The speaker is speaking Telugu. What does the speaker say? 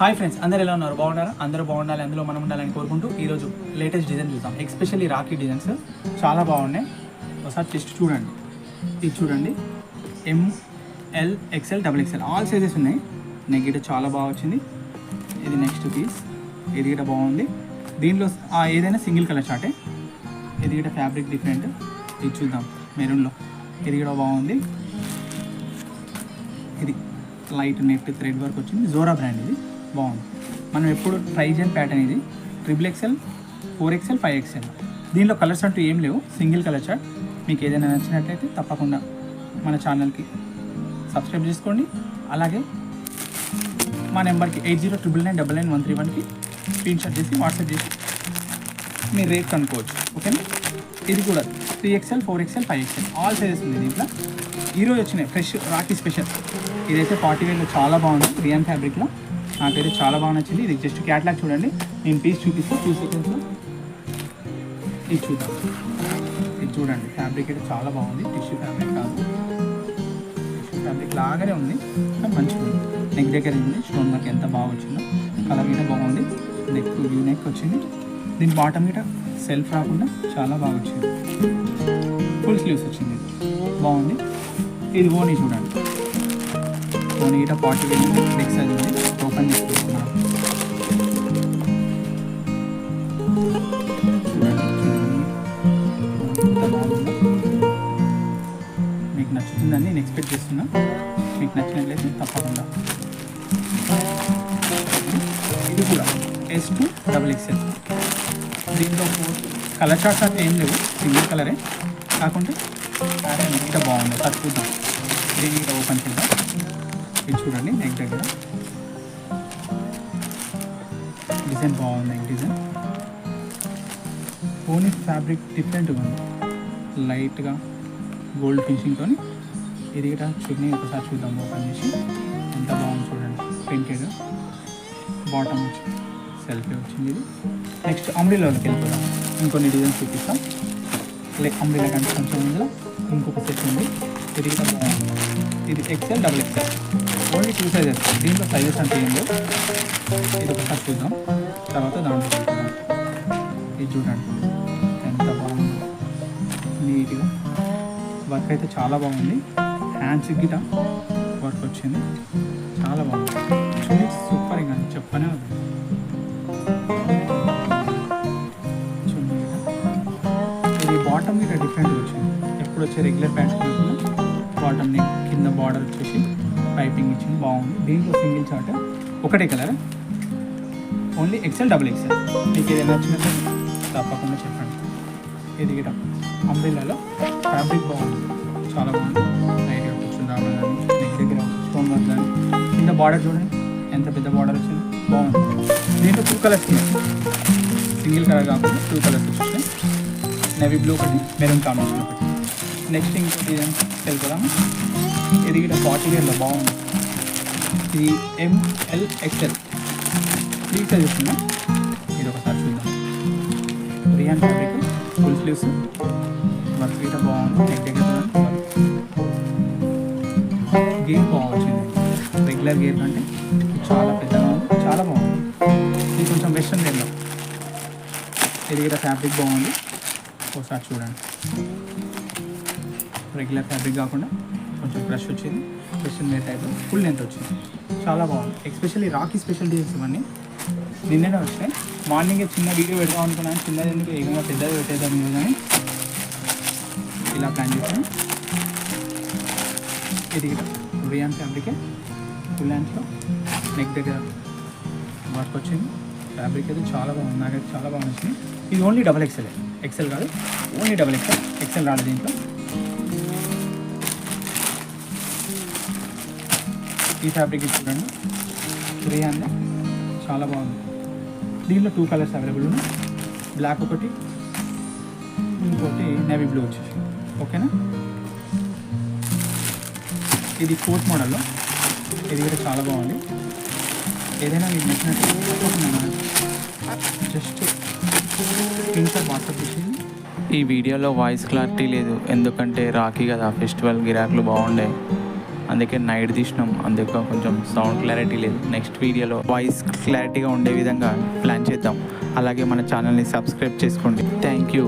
హాయ్ ఫ్రెండ్స్ అందరు ఎలా ఉన్నారు? బాగున్నారా? అందరూ బాగుండాలి అందులో మనం ఉండాలని కోరుకుంటూ ఈరోజు లేటెస్ట్ డిజైన్ చూద్దాం. ఎస్పెషల్లీ రాఖీ డిజైన్స్ చాలా బాగున్నాయి. ఒకసారి చెస్ట్ చూడండి. ఇది చూడండి. M L XL double XL all sizes ఉన్నాయి. నెక్ చాలా బాగా వచ్చింది. ఇది నెక్స్ట్ పీస్ ఇది గిట బాగుంది. దీనిలో ఏదైనా సింగిల్ కలర్ షార్టే ఇది గిట ఫ్యాబ్రిక్ డిఫరెంట్ ఇది చూద్దాం. మెరూన్లో ఇది కూడా బాగుంది. ఇది లైట్ నెట్ థ్రెడ్ వర్క్ వచ్చింది. జోరా బ్రాండ్ ఇది. బాగుంది. మనం ఎప్పుడు ట్రై చేయని ప్యాటర్న్ ఇది. Triple XL four XL five XL దీనిలో కలర్స్ అంటూ ఏం లేవు. సింగిల్ కలర్ చార్ట్ మీకు ఏదైనా నచ్చినట్లయితే తప్పకుండా మన ఛానల్కి సబ్స్క్రైబ్ చేసుకోండి. అలాగే మా నెంబర్కి eight zero triple nine double nine one three వన్కి స్క్రీన్ షాట్ చేసి వాట్సాప్ చేసి మీరు రేట్ కనుక్కోవచ్చు. ఓకేనా ఇది కూడా three XL four XL five XL all sizes ఉంది దీంట్లో. ఈరోజు వచ్చినాయి ఫ్రెష్ రాఖీ స్పెషల్ ఇదైతే పార్టీ వేర్లో చాలా బాగుంది. రియాన్ ఫ్యాబ్రిక్లో నాకైతే చాలా బాగా నచ్చింది. ఇది జస్ట్ క్యాట్లాగ్ చూడండి. నేను పీస్ చూపిస్తాను టూ సెకండ్స్లో ఇది చూద్దాం. ఇది చూడండి. ఫ్యాబ్రిక్ అయితే చాలా బాగుంది. టిష్యూ ఫ్యాబ్రిక్ కాదు. టిష్యూ ఫ్యాబ్రిక్ లాగానే ఉంది. కానీ మంచిగా ఉంది నెక్ దగ్గర ఉంది. స్టోన్ వర్క్ ఎంత బాగా వచ్చిందో. కలర్ గిట బాగుంది. నెక్ వ్యూ నెక్ వచ్చింది. దీని బాటమ్ గిట సెల్ఫ్ రాకుండా చాలా బాగా వచ్చింది. ఫుల్ స్లీవ్స్ వచ్చింది. బాగుంది. ఇది ఓనీ చూడండి. ఓనీ గిట పార్టీ వెళ్ళి నెక్ సైజ్ ఉంది ఓపెన్ చేసుకుంటున్నాను. మీకు నచ్చుతుందని నేను ఎక్స్పెక్ట్ చేస్తున్నా. మీకు నచ్చినట్లయితే తప్పకుండా. ఇది కూడా ఎస్ టూ డబుల్ ఎక్స్ఎల్ దీంట్లో కలర్ షార్ట్స్ అయితే ఏం లేవు. సింగిల్ కలరే కాకుంటే అరే ఇంకా బాగుంది. అది చూద్దాం ఓపెన్ చేద్దాం. ఇది చూడండి నెక్ దగ్గర డిజైన్ బాగుంది నెక్ డిజైన్ ఓన్లీ ఫ్యాబ్రిక్ డిఫరెంట్గా ఉంది. లైట్గా గోల్డ్ ఫినిషింగ్తో ఇది కూడా చున్నీ ఒకసారి చూద్దాం ఓపెన్ చేసి. ఎంత బాగుంది చూడండి ప్రింటెడ్ బాటమ్ వచ్చి సెల్ఫీ వచ్చింది ఇది. నెక్స్ట్ అంబ్రిలాలోకి వెళ్ళిపోదాం. ఇంకొన్ని డిజైన్స్ చూపిస్తాం. లైక్ అంబ్రిలా కంటే కొంచెం ఇందులో ఇంకొక సెట్ ఉంది. ఇది కూడా బాగుంది. ఇది XL double XL only two sizes దీంట్లో సైజెస్ అంటే ఏందో ఇది ఒకసారి చూద్దాం. తర్వాత దాంట్లో చూద్దాం. ఇది చూడండి. ఎంత బాగుంది. నీట్గా. వర్క్ అయితే చాలా బాగుంది. హ్యాండ్స్ గిట వర్క్ వచ్చింది. చాలా బాగుంది. చూడండి సూపర్ ఇంకా. చెప్పనే ఉంది చూడండి. ఇది బాటమ్ గిట డిఫరెంట్ వచ్చింది. ఎప్పుడు వచ్చే రెగ్యులర్ ప్యాంట్ బాటమ్ని కింద బార్డర్ వచ్చేసి పైపింగ్ ఇచ్చింది. బాగుంది. దీంట్లో సింగిల్ చార్ట్ ఒకటే colour. Only XL double XL మీకు ఏదైనా నచ్చినట్టు తప్పకుండా చెప్పండి. ఇది అంబ్రిల్లాలో ఫ్యాబ్రిక్ బాగుంది. చాలా బాగుంది. లైట్గా కూర్చుని రావడం కానీ నెక్ దగ్గర స్టోన్ వర్క్ కానీ. కింద బార్డర్ చూడండి. ఎంత పెద్ద బార్డర్ వచ్చింది. బాగుంది. దీంట్లో టూ కలర్స్ సింగిల్ కలర్ కాకుండా టూ కలర్స్ వచ్చేసి నెవీ బ్లూ ఒకటి మెరూన్ కాంబినేషన్ ఒకటి. నెక్స్ట్ ఇంకోటి తెలుపుదాము ఇది కూడా ఫార్టీ ఇయర్లో బాగుంది. ఇది ఎంఎల్ఎక్స్ఎల్ త్రీ చదివిస్తున్నా ఇది ఒకసారి చూద్దాం. Rayon fabric full sleeves work కూడా బాగుంది. నెక్ దగ్గర గేర్ బాగుంది రెగ్యులర్ గేర్ అంటే చాలా పెద్దగా ఉంది. చాలా బాగుంది. ఇది కొంచెం వెస్ట్రన్ గేర్లో ఇది కూడా ఫ్యాబ్రిక్ బాగుంది. ఒకసారి చూడండి. రెగ్యులర్ ఫ్యాబ్రిక్ కాకుండా కొంచెం ఫ్రెష్ వచ్చింది. Question wear type full length వచ్చింది. చాలా బాగుంది. ఎస్పెషల్లీ రాకీ స్పెషల్ డిజైన్స్ ఇవన్నీ. నిన్ననే వచ్చినాయి. మార్నింగ్ చిన్న వీడియో పెడదాం అనుకున్నాను చిన్నది ఎందుకు? ఏమైనా పెద్దది పెట్టేద్దాం కానీ ఇలా ప్లాన్ చేసాను ఇది రియాన్ ఫ్యాబ్రికే ఫుల్ హ్యాండ్స్లో నెక్ దగ్గర వర్క్ వచ్చింది. ఫ్యాబ్రిక్ అయితే చాలా బాగుంది. నాకైతే చాలా బాగా నచ్చింది. ఇది ఓన్లీ డబల్ ఎక్సెల్ ఎక్సెల్ కాదు ఓన్లీ డబల్ ఎక్సెల్ ఎక్సెల్ రాలేదు దీంట్లో. ఈ ఫ్యాబ్రిక్ చూడండి. రియాన్ చాలా బాగుంది. దీనిలో టూ కలర్స్ అవైలబుల్ ఉన్నాయి. బ్లాక్ ఒకటి ఇంకోటి నేవీ బ్లూ వచ్చేసి. ఓకేనా ఇది కోట్ మోడల్లో ఇది కూడా చాలా బాగుంది. ఏదైనా మీకు నచ్చినట్టు జస్ట్ స్క్రీన్ షాట్ వాట్సాప్ చేసి ఈ వీడియోలో వాయిస్ క్లారిటీ లేదు. ఎందుకంటే రాఖీ కదా ఫెస్టివల్ గిరాకులు బాగుండే. అందుకే నైట్ తీసినాం. అందుకే కొంచెం సౌండ్ క్లారిటీ లేదు. నెక్స్ట్ వీడియోలో వాయిస్ క్లారిటీగా ఉండే విధంగా ప్లాన్ చేద్దాం. అలాగే మన ఛానల్ని సబ్స్క్రైబ్ చేసుకోండి. Thank you